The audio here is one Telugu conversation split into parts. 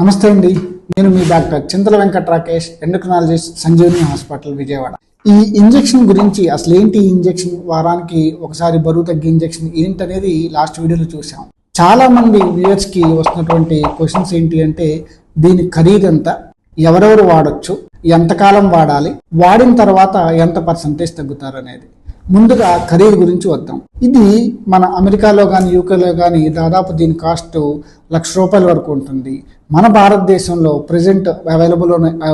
నమస్తే అండి. నేను మీ doctor Chintala Venkata Rakesh endocrinologist Sanjeevani hospital Vijayawada. ఈ ఇంజెక్షన్ గురించి అసలు ఏంటి ఈ ఇంజెక్షన్? వారానికి ఒకసారి బరువు తగ్గే ఇంజెక్షన్ ఏంటనేది లాస్ట్ వీడియోలో చూసాం చాలా మంది వ్యూయర్స్కి వస్తున్నటువంటి క్వశ్చన్స్ ఏంటి అంటే దీని ఖరీదు ఎంత? ఎవరెవరు వాడొచ్చు? ఎంతకాలం వాడాలి? వాడిన తర్వాత ఎంత పర్సంటేజ్ తగ్గుతారు అనేది ముందుగా ఖరీదు గురించి వద్దాం. ఇది మన అమెరికాలో కానీ యూకేలో కానీ దాదాపు దీని కాస్ట్ లక్ష రూపాయల వరకు ఉంటుంది. మన భారతదేశంలో ప్రజెంట్ అవైలబుల్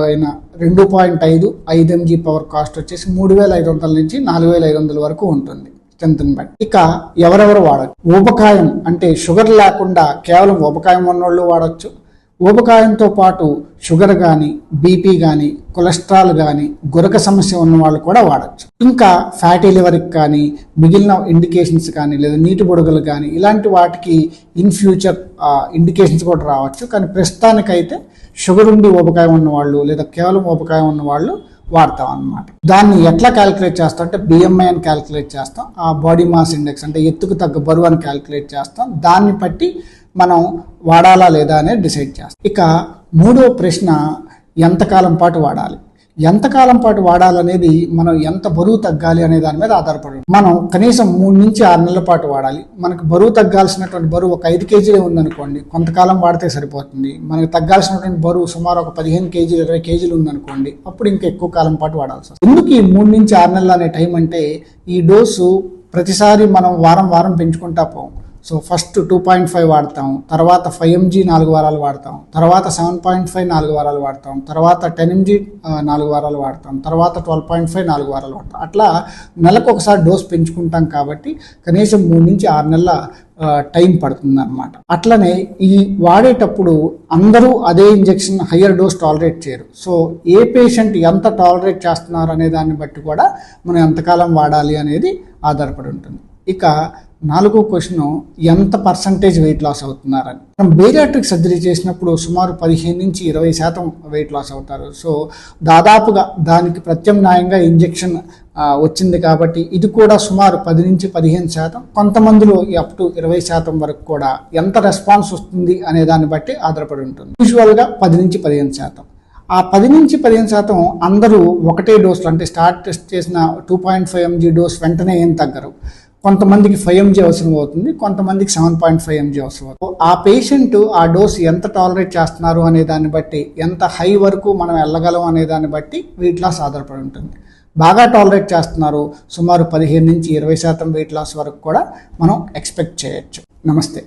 అయిన రెండు పాయింట్ ఐదు ఐదు ఎంజీ పవర్ కాస్ట్ వచ్చేసి మూడు వేల ఐదు వందల నుంచి నాలుగు వేల ఐదు వందల వరకు ఉంటుంది. స్ట్రెంత్ని బట్టి ఇక ఎవరెవరు వాడచ్చు? ఊబకాయం అంటే షుగర్ లేకుండా కేవలం ఊబకాయం ఉన్నోళ్ళు వాడచ్చు. ఊబకాయంతో పాటు షుగర్ కానీ బీపీ కానీ కొలెస్ట్రాల్ కానీ గురక సమస్య ఉన్న వాళ్ళు కూడా వాడచ్చు. ఇంకా ఫ్యాటీ లివర్కి కానీ మిగిలిన ఇండికేషన్స్ కానీ లేదా నీటి బుడగలు కానీ ఇలాంటి వాటికి ఇన్ ఫ్యూచర్ ఇండికేషన్స్ కూడా రావచ్చు. కానీ ప్రస్తుతానికైతే షుగర్ ఉండి ఊబకాయం ఉన్నవాళ్ళు లేదా కేవలం ఊబకాయం ఉన్నవాళ్ళు వాడతాం అన్నమాట. దాన్ని ఎట్లా క్యాలిక్యులేట్ చేస్తాం అంటే బిఎంఐ అని క్యాలిక్యులేట్ చేస్తాం. ఆ బాడీ మాస్ ఇండెక్స్ అంటే ఎత్తుకు తగ్గ బరువు అని క్యాలిక్యులేట్ చేస్తాం. దాన్ని బట్టి మనం వాడాలా లేదా అనేది డిసైడ్ చేస్తాం. ఇక మూడో ప్రశ్న ఎంతకాలం పాటు వాడాలి? ఎంతకాలం పాటు వాడాలనేది మనం ఎంత బరువు తగ్గాలి అనే దాని మీద ఆధారపడి మనం కనీసం మూడు నుంచి ఆరు నెలల పాటు వాడాలి. మనకు బరువు తగ్గాల్సినటువంటి బరువు ఒక ఐదు కేజీలే ఉందనుకోండి కొంతకాలం వాడితే సరిపోతుంది. మనకు తగ్గాల్సినటువంటి బరువు సుమారు ఒక పదిహేను కేజీలు ఇరవై కేజీలు ఉందనుకోండి అప్పుడు ఇంకా ఎక్కువ కాలం పాటు వాడాల్సి వస్తుంది. ఎందుకు ఈ మూడు నుంచి ఆరు నెలలు అనే టైం అంటే ఈ డోసు ప్రతిసారి మనం వారం వారం పెంచుకుంటా పోం. So first two point five వాడతాం తర్వాత ఫైవ్ ఎంజీ నాలుగు వారాలు వాడతాం తర్వాత సెవెన్ పాయింట్ ఫైవ్ నాలుగు వారాలు వాడతాం తర్వాత టెన్ ఎంజీ నాలుగు వారాలు వాడతాం తర్వాత ట్వెల్వ్ పాయింట్ ఫైవ్ నాలుగు వారాలు వాడతాం. అట్లా నెలకు ఒకసారి డోస్ పెంచుకుంటాం కాబట్టి కనీసం మూడు నుంచి ఆరు నెలల టైం పడుతుంది అనమాట అట్లనే ఈ వాడేటప్పుడు అందరూ అదే ఇంజెక్షన్ హయ్యర్ డోస్ టాలరేట్ చేయరు. సో ఏ పేషెంట్ ఎంత టాలరేట్ చేస్తున్నారు అనే దాన్ని బట్టి కూడా మనం ఎంతకాలం వాడాలి అనేది ఆధారపడి ఉంటుంది. ఇక నాలుగో క్వశ్చన్ ఎంత పర్సంటేజ్ వెయిట్ లాస్ అవుతున్నారని. మనం బేరియాట్రిక్ సర్జరీ చేసినప్పుడు సుమారు పదిహేను నుంచి ఇరవై శాతం వెయిట్ లాస్ అవుతారు. సో దాదాపుగా దానికి ప్రత్యామ్నాయంగా ఇంజెక్షన్ వచ్చింది కాబట్టి ఇది కూడా సుమారు పది నుంచి పదిహేను శాతం. కొంతమందిలో అప్ టు ఇరవై శాతం వరకు కూడా ఎంత రెస్పాన్స్ వస్తుంది అనే దాన్ని బట్టి ఆధారపడి ఉంటుంది. యూజువల్గా పది నుంచి పదిహేను శాతం. ఆ పది నుంచి పదిహేను శాతం అందరూ ఒకటే డోసులు అంటే స్టార్ట్ టెస్ట్ చేసిన two point five MG dose వెంటనే ఏం తగ్గరు. కొంతమందికి ఫైవ్ ఎంజీ అవసరం అవుతుంది కొంతమందికి సెవెన్ పాయింట్ ఫైవ్ ఎంజీ అవసరం అవుతుంది. ఆ పేషెంట్ ఆ డోస్ ఎంత టాలరేట్ చేస్తున్నారు అనే దాన్ని బట్టి ఎంత హై వరకు మనం వెళ్ళగలం అనే దాన్ని బట్టి వెయిట్ లాస్ ఆధారపడి ఉంటుంది. బాగా టాలరేట్ చేస్తున్నారు సుమారు పదిహేను నుంచి ఇరవై శాతం వెయిట్ లాస్ వరకు కూడా మనం ఎక్స్పెక్ట్ చేయొచ్చు. నమస్తే.